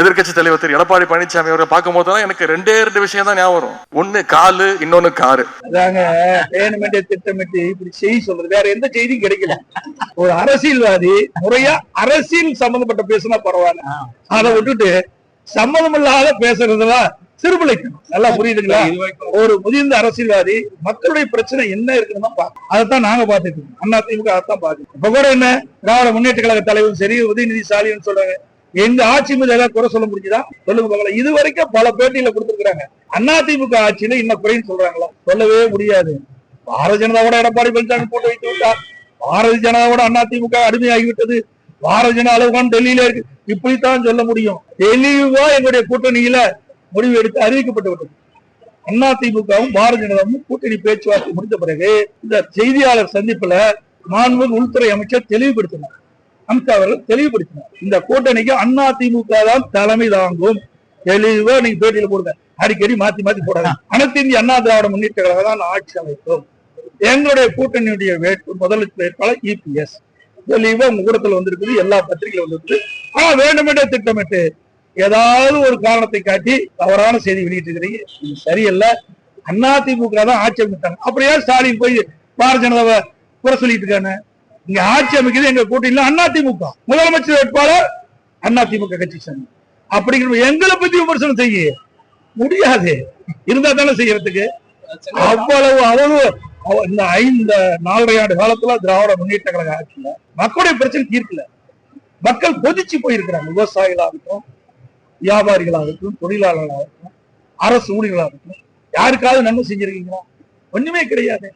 எதிர்க்கட்சி தலைவர் திரு எடப்பாடி பழனிசாமி அவரை பார்க்கும் போதுதான் எனக்கு ரெண்டே ரெண்டு விஷயம் தான் ஞாபகம் வரும். ஒன்னு காலு இன்னொன்னு காரு. அதாங்க வேணுமென்றே திட்டமிட்டு இப்படி செய்தி சொல்றது. வேற எந்த செய்தியும் கிடைக்கல. ஒரு அரசியல்வாதி முறையா அரசியல் சம்பந்தப்பட்ட பேசினா பரவாயில்ல. அதை விட்டுட்டு சம்மதம் இல்லாத பேசுறதுலாம் சிறுபிழைக்கணும் நல்லா புரியுதுங்களா? ஒரு முதிர்ந்த அரசியல்வாதி மக்களுடைய பிரச்சனை என்ன இருக்குன்னு தான் பார்க்கணும். அதைத்தான் நாங்க பார்த்துட்டு இருக்கோம். அதிமுக அதைத்தான் பார்க்கணும். இப்ப கூட என்ன திராவிட முன்னேற்ற கழக தலைவரும் சரி உதயநிதி ஸ்டாலின் சொல்றாங்க எங்க ஆட்சி மீது ஏதாவது குறை சொல்ல முடிஞ்சுதா? சொல்லுங்க பார்க்கலாம் இது வரைக்கும் பல பேட்டியில கொடுத்துருக்காங்க அதிமுக ஆட்சியில இன்னும் குறைன்னு சொல்றாங்களா? சொல்லவே முடியாது. பாரதிய ஜனதாவோட எடப்பாடி பழனிசாமி போட்டு வைத்து விட்டார். பாரதிய ஜனதாவோட அதிமுக அடிமையாகிவிட்டது. பாரதிய ஜனதா அளவுகான் டெல்லியில இருக்கு. இப்படித்தான் சொல்ல முடியும். தெளிவா எங்களுடைய கூட்டணியில முடிவு எடுத்து அறிவிக்கப்பட்டு விட்டது. அதிமுகவும் பாரதிய ஜனதாவும் கூட்டணி பேச்சுவார்த்தை முடிந்த பிறகு இந்த செய்தியாளர் சந்திப்புல மாண்பு உள்துறை அமைச்சர் தெளிவுபடுத்தினார். அமித்ஷா அவர்கள் தெளிவுபடுத்தினார். இந்த கூட்டணிக்கு அண்ணா திமுக தான் தலைமை தாங்கும். தெளிவா நீங்க பேட்டியில போடுங்க. அடிக்கடி மாத்தி மாத்தி போடாது அனைத்து இந்திய அண்ணா திராவிட முன்னேற்ற கழகம் தான் ஆட்சி அமைக்கும். எங்களுடைய கூட்டணியுடைய வேட்பு முதலமைச்சர் வேட்பாளர் இபிஎஸ் தெளிவா உங்க கூடத்துல வந்திருக்குது எல்லா பத்திரிகையில வந்திருக்கு ஆனா வேண்டுமென்றே திட்டமிட்டு ஏதாவது ஒரு காரணத்தை காட்டி தவறான செய்தி வெளியிட்டு இருக்கிறீங்க இது சரியல்ல. அதிமுக தான் ஆட்சி அமைத்தாங்க அப்புறம் ஏன் ஸ்டாலின் போய் பாரதிய ஜனதாவை குறை சொல்லிட்டு இருக்காங்க இங்க ஆட்சி அமைக்கிறது எங்க கூட்டணியில திமுக. முதலமைச்சர் வேட்பாளர் அண்ணா திமுக கட்சி சேர்ந்த. அப்படிங்கிற எங்களை பத்தி விமர்சனம் செய்ய. முடியாது. இருந்தா தானே செய்யறதுக்கு. அவ்வளவு அவ்வளவு இந்த ஐந்து நாலரை ஆண்டு காலத்துல திராவிட முன்னேற்ற கழக ஆட்சியில மக்களுடைய பிரச்சனை தீர்க்கல. மக்கள் கொதிச்சு போயிருக்கிறாங்க. விவசாயிகளாகட்டும் வியாபாரிகளாகட்டும் தொழிலாளர்களாகட்டும் அரசு ஊழியர்களாகட்டும். யாருக்காவது நன்மை செஞ்சிருக்கீங்களா? ஒண்ணுமே கிடையாது.